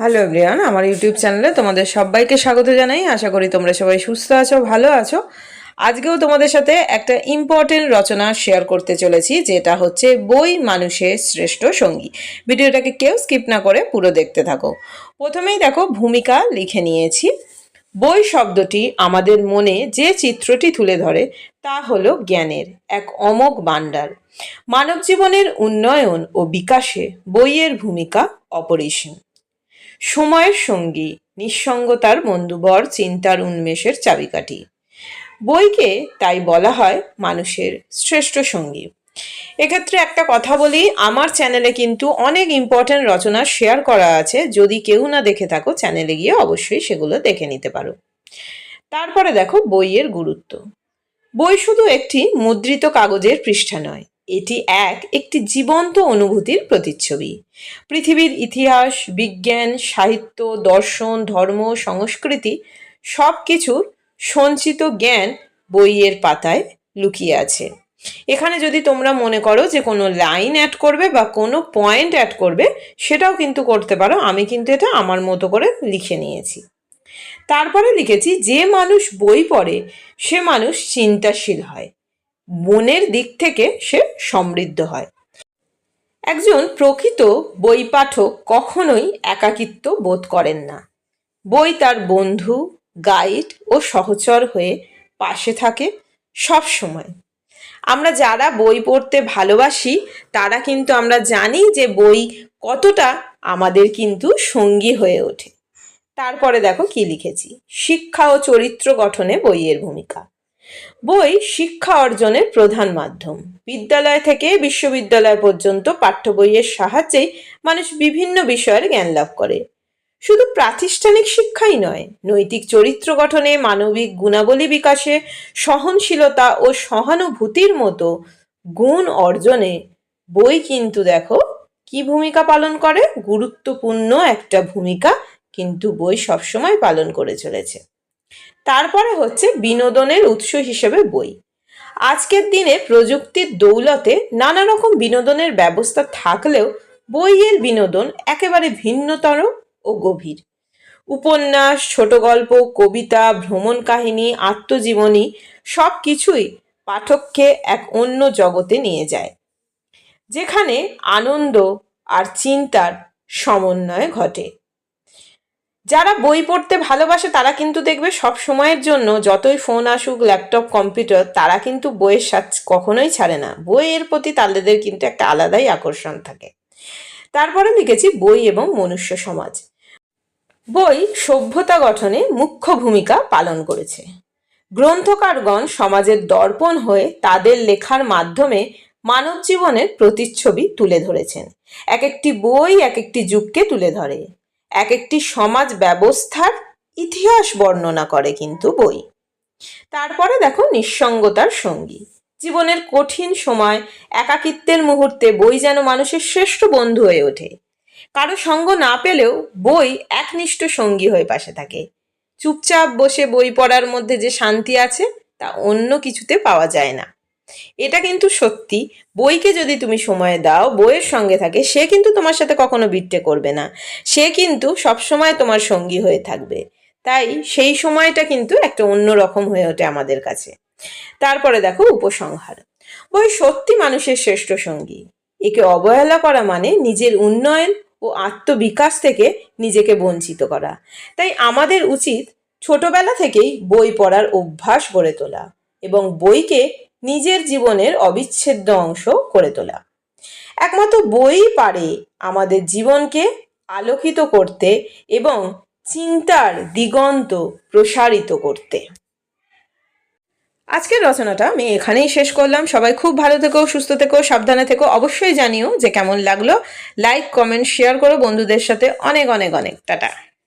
Hello everyone আমার YouTube চ্যানেলে তোমাদের সবাইকে স্বাগত জানাই। আশা করি তোমরা সবাই সুস্থ আছো, ভালো আছো। আজকেও তোমাদের সাথে একটা ইম্পর্টেন্ট রচনা শেয়ার করতে চলেছি, যেটা হচ্ছে বই মানুষের শ্রেষ্ঠ সঙ্গী। ভিডিওটাকে কেউ স্কিপ না করে পুরো দেখতে থাকো। প্রথমেই দেখো, ভূমিকা লিখে নিয়েছি। বই শব্দটি আমাদের মনে যে চিত্রটি তুলে ধরে, তা হলো জ্ঞানের এক অমোঘ ভাণ্ডার। মানব জীবনের উন্নয়ন ও বিকাশে বইয়ের ভূমিকা অপরিসীম। সময়ের সঙ্গী, নিঃসঙ্গতার বন্ধুবর, চিন্তার উন্মেষের চাবিকাঠি। বইকে তাই বলা হয় মানুষের শ্রেষ্ঠ সঙ্গী। এক্ষেত্রে একটা কথা বলি, আমার চ্যানেলে কিন্তু অনেক ইম্পর্ট্যান্ট রচনা শেয়ার করা আছে। যদি কেউ না দেখে থাকো, চ্যানেলে গিয়ে অবশ্যই সেগুলো দেখে নিতে পারো। তারপরে দেখো বইয়ের গুরুত্ব। বই শুধু একটি মুদ্রিত কাগজের পৃষ্ঠা নয় এটি এক একটি জীবন্ত অনুভূতির প্রতিচ্ছবি। পৃথিবীর ইতিহাস, বিজ্ঞান, সাহিত্য, দর্শন, ধর্ম, সংস্কৃতি সব কিছুর সঞ্চিত জ্ঞান বইয়ের পাতায় লুকিয়ে আছে। এখানে যদি তোমরা মনে করো যে কোনো লাইন অ্যাড করবে বা কোনো পয়েন্ট অ্যাড করবে, সেটাও কিন্তু করতে পারো। আমি কিন্তু এটা আমার মতো করে লিখে নিয়েছি। তারপরে লিখেছি, যে মানুষ বই পড়ে, সে মানুষ চিন্তাশীল হয়। মনের দিক থেকে সে সমৃদ্ধ হয়। একজন প্রকৃত বই পাঠক কখনোই একাকিত্ব বোধ করেন না। বই তার বন্ধু, গাইড ও সহচর হয়ে পাশে থাকে সব সময় আমরা যারা বই পড়তে ভালোবাসি, তারা কিন্তু আমরা জানি যে বই কতটা আমাদের কিন্তু সঙ্গী হয়ে ওঠে। তারপরে দেখো কি লিখেছি। শিক্ষা ও চরিত্র গঠনে বইয়ের ভূমিকা। বই শিক্ষা অর্জনের প্রধান মাধ্যম। বিদ্যালয় থেকে বিশ্ববিদ্যালয় পর্যন্ত পাঠ্য বইয়ের সাহায্যেই মানুষ বিভিন্ন বিষয়ের জ্ঞান লাভ করে। শুধু প্রাতিষ্ঠানিক শিক্ষাই নয়, নৈতিক চরিত্র গঠনে, মানবিক গুণাবলী বিকাশে, সহনশীলতা ও সহানুভূতির মতো গুণ অর্জনে বই কিন্তু দেখো কি ভূমিকা পালন করে। গুরুত্বপূর্ণ একটা ভূমিকা কিন্তু বই সবসময় পালন করে চলেছে। তারপরে হচ্ছে বিনোদনের উৎস হিসেবে বই। আজকের দিনে প্রযুক্তির দৌলতে নানা রকম বিনোদনের ব্যবস্থা থাকলেও বইয়ের বিনোদন একেবারে ভিন্নতর ও গভীর। উপন্যাস, ছোট গল্প, কবিতা, ভ্রমণ কাহিনী, আত্মজীবনী সব কিছুই পাঠককে এক অন্য জগতে নিয়ে যায়, যেখানে আনন্দ আর চিন্তার সমন্বয় ঘটে। যারা বই পড়তে ভালোবাসে, তারা কিন্তু দেখবে সব সময়ের জন্য যতই ফোন আসুক, ল্যাপটপ, কম্পিউটার, তারা কিন্তু বইয়ের সাথ কখনোই ছাড়ে না। বইয়ের প্রতি তাদের কিন্তু একটা আলাদাই আকর্ষণ থাকে। তারপরে লিখেছি বই এবং মনুষ্য সমাজ। বই সভ্যতা গঠনে মুখ্য ভূমিকা পালন করেছে। গ্রন্থকারগণ সমাজের দর্পণ হয়ে তাদের লেখার মাধ্যমে মানব জীবনের প্রতিচ্ছবি তুলে ধরেছেন। এক একটি বই এক একটি যুগকে তুলে ধরে। এক একটি সমাজ ব্যবস্থার ইতিহাস বর্ণনা করে কিন্তু বই। তারপরে দেখো নিঃসঙ্গতার সঙ্গী। জীবনের কঠিন সময়, একাকিত্বের মুহূর্তে বই যেন মানুষের শ্রেষ্ঠ বন্ধু হয়ে ওঠে। কারও সঙ্গ না পেলেও বই একনিষ্ঠ সঙ্গী হয়ে পাশে থাকে। চুপচাপ বসে বই পড়ার মধ্যে যে শান্তি আছে, তা অন্য কিছুতে পাওয়া যায় না। এটা কিন্তু সত্যি। বইকে যদি তুমি সময় দাও, বইয়ের সঙ্গে থাকে, সে কিন্তু তোমার সাথে কখনো বিট্টে করবে না। সে কিন্তু সবসময় তোমার সঙ্গী হয়ে থাকবে। তাই সেই সময়টা কিন্তু একটা অন্য রকম হয়ে ওঠে আমাদের কাছে। তারপরে দেখো উপসংহার। বই সত্যি মানুষের শ্রেষ্ঠ সঙ্গী। একে অবহেলা করা মানে নিজের উন্নয়ন ও আত্মবিকাশ থেকে নিজেকে বঞ্চিত করা। তাই আমাদের উচিত ছোটবেলা থেকেই বই পড়ার অভ্যাস গড়ে তোলা এবং বইকে নিজের জীবনের অবিচ্ছেদ্য অংশ করে তোলা। একমাত্র বই পারে আমাদের জীবনকে আলোকিত করতে এবং চিন্তার দিগন্ত প্রসারিত করতে। আজকের রচনাটা আমি এখানেই শেষ করলাম। সবাই খুব ভালো থেকো, সুস্থ থেকো, সাবধানে থেকো। অবশ্যই জানিও যে কেমন লাগল। লাইক, কমেন্ট, শেয়ার করো। বন্ধুদের সাথে অনেক অনেক অনেক। টাটা।